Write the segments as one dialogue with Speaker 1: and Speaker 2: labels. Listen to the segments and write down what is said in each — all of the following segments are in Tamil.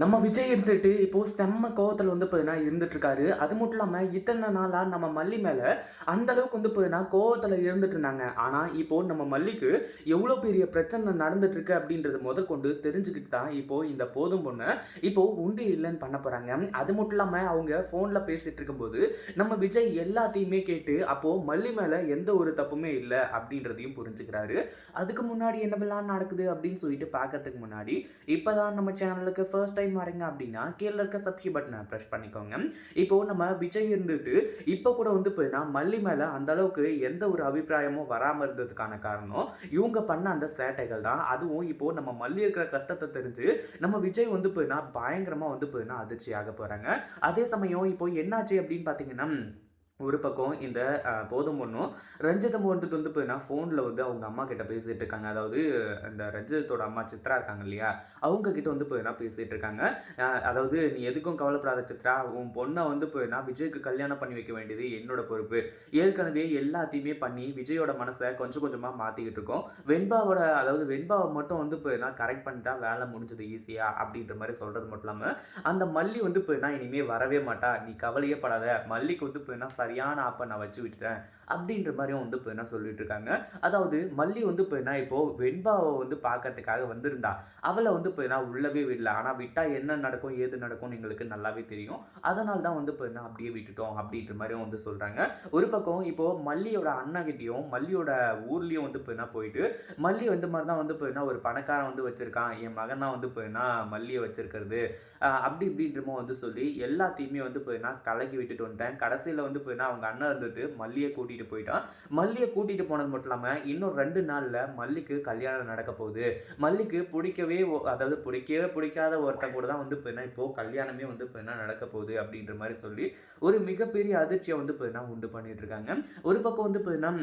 Speaker 1: நம்ம விஜய் இருந்துட்டு இப்போ செம்ம கோவத்தில் வந்து பார்த்தீங்கன்னா இருந்துட்டு இருக்காரு அது மட்டும் இல்லாமல் இத்தனை நாளாக நம்ம மல்லி மேலே அந்த அளவுக்கு வந்து பார்த்தீங்கன்னா கோவத்தில் இருந்துட்டு இருந்தாங்க. ஆனால் இப்போ நம்ம மல்லிக்கு எவ்வளோ பெரிய பிரச்சனை நடந்துட்டு இருக்கு அப்படின்றது முதற்கொண்டு தெரிஞ்சுக்கிட்டு தான் இப்போ இந்த போதும் பொண்ணு இப்போ உண்டு இல்லைன்னு பண்ண போறாங்க. அது மட்டும் இல்லாமல் அவங்க ஃபோனில் பேசிட்டு இருக்கும்போது நம்ம விஜய் எல்லாத்தையுமே கேட்டு அப்போ மல்லி மேலே எந்த ஒரு தப்புமே இல்லை அப்படின்றதையும் புரிஞ்சுக்கிறாரு. அதுக்கு முன்னாடி என்னவெல்லாம் நடக்குது அப்படின்னு சொல்லிட்டு பார்க்கறதுக்கு முன்னாடி இப்போதான் நம்ம சேனலுக்கு ஃபர்ஸ்ட் டைம் வரீங்க அப்படின்னா கீழே இருக்க சப்ஸ்கிரைப் பட்டனை ப்ரெஸ் பண்ணிக்கோங்க. இப்போ நம்ம விஜய் இருந்துட்டு இப்போ கூட வந்து போயின்னா மல்லி மேலே அந்த அளவுக்கு எந்த ஒரு அபிப்பிராயமும் வராமல் இருந்ததுக்கான காரணம் இவங்க பண்ண அந்த சேட்டைகள் தான். அதுவும் இப்போ நம்ம மல்லி இருக்கிற கஷ்டத்தை தெரிஞ்சு நம்ம விஜய் வந்து போயின்னா பயங்கரமாக வந்து போயின்னா அதிர்ச்சியாக போகிறாங்க அதே சமயம் இப்போ என்னாச்சு அப்படின்னு பார்த்தீங்கன்னா ஒரு பக்கம் இந்த போதும் ஒன்றும் ரஞ்சிதம் வந்துட்டு வந்து போயின்னா ஃபோனில் வந்து அவங்க அம்மா கிட்ட பேசிகிட்டு இருக்காங்க. அதாவது இந்த ரஞ்சிதத்தோட அம்மா சித்ரா இருக்காங்க இல்லையா? அவங்க கிட்ட வந்து போயின்னா பேசிகிட்டு இருக்காங்க? அதாவது நீ எதுக்கும் கவலைப்படாத சித்ரா. உன் பொண்ணை வந்து போயின்னா விஜய்க்கு கல்யாணம் பண்ணி வைக்க வேண்டியது என்னோட பொறுப்பு. ஏற்கனவே எல்லாத்தையுமே பண்ணி விஜயோட மனசை கொஞ்சம் கொஞ்சமாக மாற்றிக்கிட்டு இருக்கோம். வெண்பாவோட அதாவது வெண்பாவை மட்டும் வந்து போயின்னா கரெக்ட் பண்ணிட்டா வேலை முடிஞ்சது ஈஸியாக அப்படின்ற மாதிரி சொல்கிறது மட்டும் இல்லாமல் அந்த மல்லி வந்து போயின்னா இனிமேல் வரவே மாட்டா. நீ கவலையே படாத. மல்லிக்கு வந்து போயின்னா சரியான ஆப்பை நான் வச்சு விட்டுறேன் அப்படின்ற மாதிரியும் வந்து போயின்னா சொல்லிட்டு இருக்காங்க. அதாவது மல்லி வந்து இப்போ என்ன இப்போ வெண்பாவை வந்து பார்க்கறதுக்காக வந்திருந்தா அவளை வந்து இப்போ என்ன உள்ளவே விடல. ஆனால் விட்டால் என்ன நடக்கும் ஏது நடக்கும் எங்களுக்கு நல்லாவே தெரியும். அதனால தான் வந்து இப்போ என்ன அப்படியே விட்டுட்டோம் அப்படின்ற மாதிரியும் வந்து சொல்கிறாங்க ஒரு பக்கம் இப்போ மல்லியோட அண்ணகிட்டயும் மல்லியோட ஊர்லேயும் வந்து இப்போ என்ன போயிட்டு மல்லி வந்து மாதிரி தான் வந்து இப்போ என்ன ஒரு பணக்காரன் வந்து வச்சிருக்கான். என் மகன் தான் வந்து என்ன மல்லியை வச்சிருக்கிறது. அப்படி இப்படின்றமோ வந்து சொல்லி எல்லாத்தையுமே வந்து இப்போ என்ன கலக்கி விட்டுட்டு வந்துட்டேன். கடைசியில் வந்து போயின்னா அவங்க அண்ணன் இருந்துட்டு மல்லியை கூட்டிட்டு போயிட்டான். மல்லியை கூட்டிட்டு போனது மட்டும் இல்லாமல் இன்னும் ரெண்டு நாளில் மல்லிக்கு கல்யாணம் நடக்க போகுது. மல்லிக்கு பிடிக்கவே அதாவது பிடிக்கவே பிடிக்காத ஒருத்தன் கூட தான் வந்து பார்த்தீங்கன்னா இப்போ கல்யாணமே வந்து போயின்னா நடக்க போகுது அப்படின்ற மாதிரி சொல்லி ஒரு மிகப்பெரிய அதிர்ச்சியை வந்து பார்த்தீங்கன்னா உண்டு பண்ணிட்டு இருக்காங்க. ஒரு பக்கம் வந்து பார்த்தீங்கன்னா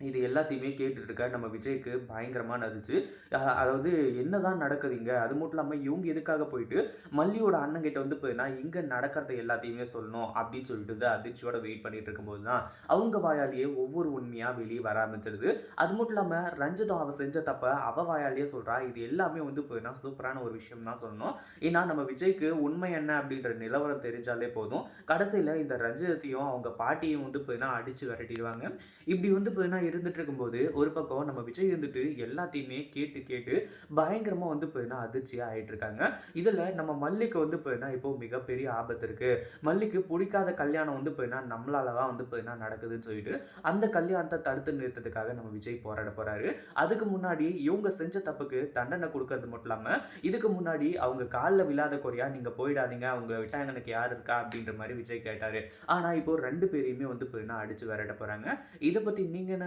Speaker 1: இது எல்லாத்தையுமே கேட்டுட்டு இருக்க நம்ம விஜய்க்கு பயங்கரமாக நடிச்சு அதாவது அதாவது என்னதான் நடக்குதுங்க? அது மட்டும் இல்லாமல் இவங்க எதுக்காக போயிட்டு மல்லியோட அண்ணங்கிட்ட வந்து போயின்னா இங்கே நடக்கிறத எல்லாத்தையுமே சொல்லணும் அப்படின்னு சொல்லிட்டு தான் அதிர்ச்சியோட வெயிட் பண்ணிட்டு இருக்கும்போது தான் அவங்க வாயாலேயே ஒவ்வொரு உண்மையாக வெளியே வர ஆரம்பிச்சிருது. அது மட்டும் இல்லாமல் ரஞ்சிதம் அவள் செஞ்ச தப்ப அவள் வாயாலேயே சொல்கிறா இது எல்லாமே வந்து போயின்னா சூப்பரான ஒரு விஷயம் தான் சொல்லணும். ஏன்னா நம்ம விஜய்க்கு உண்மை என்ன அப்படின்ற நிலவரம் தெரிஞ்சாலே போதும். கடைசியில் இந்த ரஞ்சிதத்தையும் அவங்க பாட்டியும் வந்து போயின்னா அடித்து விரட்டிடுவாங்க. இப்படி வந்து போயின்னா இருந்துட்டு இருக்கும்போது ஒரு பக்கம் நம்ம விஜய் இருந்துட்டு எல்லாத்தையுமே கேட்டு கேட்டு பயங்கரமாக வந்து போயின்னா அதிர்ச்சியாக ஆயிட்டு இருக்காங்க இதில் நம்ம மல்லிக்கு வந்து போயின்னா இப்போ மிகப்பெரிய ஆபத்து இருக்கு. மல்லிக்கு பிடிக்காத கல்யாணம் வந்து போயின்னா நம்மளால தான் வந்து போயின்னா நடக்குதுன்னு சொல்லிட்டு அந்த கல்யாணத்தை தடுத்து நிறுத்ததுக்காக நம்ம விஜய் போராட போறாரு. அதுக்கு முன்னாடி இவங்க செஞ்ச தப்புக்கு தண்டனை கொடுக்கறது மட்டும் இல்லாமல் இதுக்கு முன்னாடி அவங்க காலில் விழாத குறையா நீங்க போயிடாதீங்க அவங்க விட்டாங்க எனக்கு யார் இருக்கா அப்படின்ற மாதிரி விஜய் கேட்டாரு. ஆனா இப்போ ரெண்டு பேரையுமே வந்து போயின்னா அடிச்சு விரட்ட போறாங்க. இதை பத்தி நீங்க என்ன